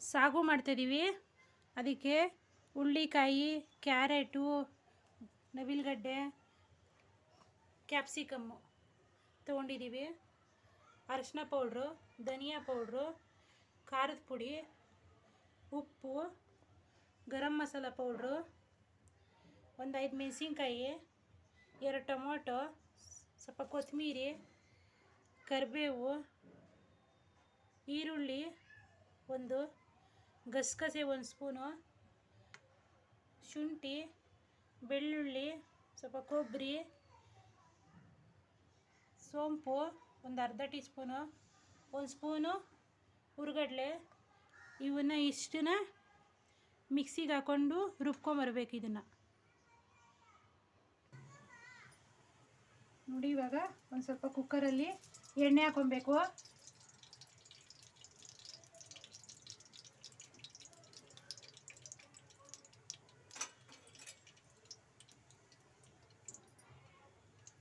ಸಾಗು ಮಾಡ್ತಾಯಿದ್ದೀವಿ ಅದಕ್ಕೆ ಹುಳ್ಳಿಕಾಯಿ ಕ್ಯಾರೆಟು, ನವಿಲುಗಡ್ಡೆ, ಕ್ಯಾಪ್ಸಿಕಮ್ಮು ತೊಗೊಂಡಿದ್ದೀವಿ ಅರಿಶಿನ ಪೌಡ್ರು, ಧನಿಯಾ ಪೌಡ್ರು, ಖಾರದ ಪುಡಿ, ಉಪ್ಪು, ಗರಂ ಮಸಾಲ ಪೌಡ್ರು ಒಂದು ಐದು ಮೆಣಸಿನ್ಕಾಯಿ, ಎರಡು ಟೊಮೊಟೊ, ಸ್ವಲ್ಪ ಕೊತ್ತಂಬರಿ ಕರಿಬೇವು, ಈರುಳ್ಳಿ, ಒಂದು ಗಸಗಸೆ ಒಂದು ಸ್ಪೂನು, ಶುಂಠಿ, ಬೆಳ್ಳುಳ್ಳಿ, ಸ್ವಲ್ಪ ಕೊಬ್ಬರಿ, ಸೋಂಪು, ಒಂದು ಅರ್ಧ ಟೀ ಸ್ಪೂನು ಒಂದು ಸ್ಪೂನು ಹುರ್ಗಡ್ಲೆ. ಇವನ್ನ ಇಷ್ಟನ್ನ ಮಿಕ್ಸಿಗೆ ಹಾಕ್ಕೊಂಡು ರುಬ್ಕೊಂಬರ್ಬೇಕು ಇದನ್ನು. ನೋಡಿ ಇವಾಗ ಒಂದು ಸ್ವಲ್ಪ ಕುಕ್ಕರಲ್ಲಿ ಎಣ್ಣೆ ಹಾಕೊಬೇಕು.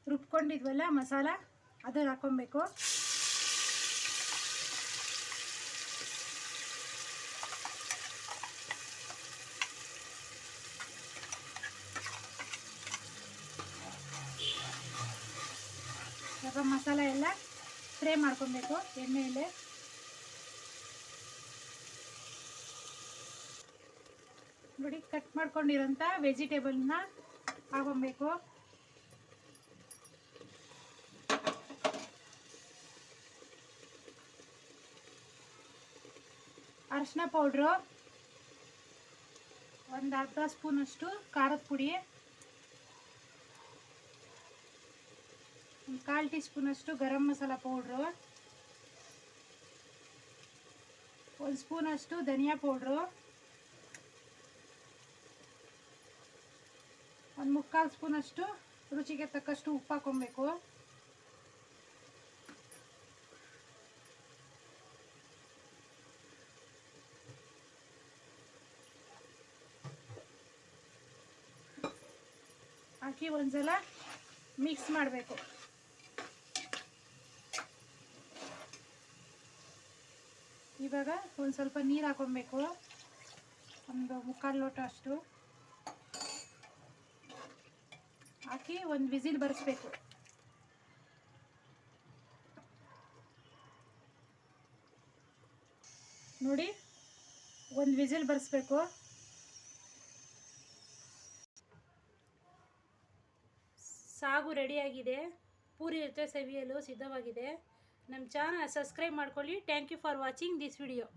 ರುಬ್ಕೊಂಡಿದ್ವಲ್ಲ ಮಸಾಲ ಅದು ಹಾಕೊಬೇಕು ಸ್ವಲ್ಪ ಮಸಾಲ ಎಲ್ಲ ಫ್ರೈ ಮಾಡ್ಕೊಬೇಕು ಎಣ್ಣೆಯಲ್ಲಿ. ನೋಡಿ, ಕಟ್ ಮಾಡ್ಕೊಂಡಿರೋಂಥ ವೆಜಿಟೇಬಲ್ನ ಹಾಕೊಬೇಕು ಅರಿಶಿನ ಪೌಡ್ರು ಒಂದು ಅರ್ಧ ಸ್ಪೂನಷ್ಟು ಖಾರದ ಪುಡಿ, ಒಂದು ಕಾಲು ಟೀ ಸ್ಪೂನಷ್ಟು ಗರಂ ಮಸಾಲ ಪೌಡ್ರು ಒಂದು ಸ್ಪೂನಷ್ಟು ಧನಿಯಾ ಪೌಡ್ರು ಒಂದು ಮುಕ್ಕಾಲು ಸ್ಪೂನಷ್ಟು ರುಚಿಗೆ ತಕ್ಕಷ್ಟು ಉಪ್ಪು ಹಾಕೊಬೇಕು ಹಾಕಿ ಒಂದ್ಸಲ ಮಿಕ್ಸ್ ಮಾಡಬೇಕು. ಇವಾಗ ಒಂದು ಸ್ವಲ್ಪ ನೀರು ಹಾಕೊಬೇಕು. ಒಂದು ಮುಕ್ಕಾಲು ಲೋಟ ಅಷ್ಟು. ಹಾಕಿ ಒಂದು ವಿಸಿಲ್ ಬರೆಸ್ಬೇಕು. ನೋಡಿ, ಒಂದು ವಿಸಿಲ್ ಬರೆಸ್ಬೇಕು. ಸಾಗು ರೆಡಿಯಾಗಿದೆ. ಪೂರಿ ಜೊತೆ ಸವಿಯಲು ಸಿದ್ಧವಾಗಿದೆ. ನಮ್ಮ ಚಾನಲ್ ಸಬ್ಸ್ಕ್ರೈಬ್ ಮಾಡ್ಕೊಳ್ಳಿ. Thank you for watching this video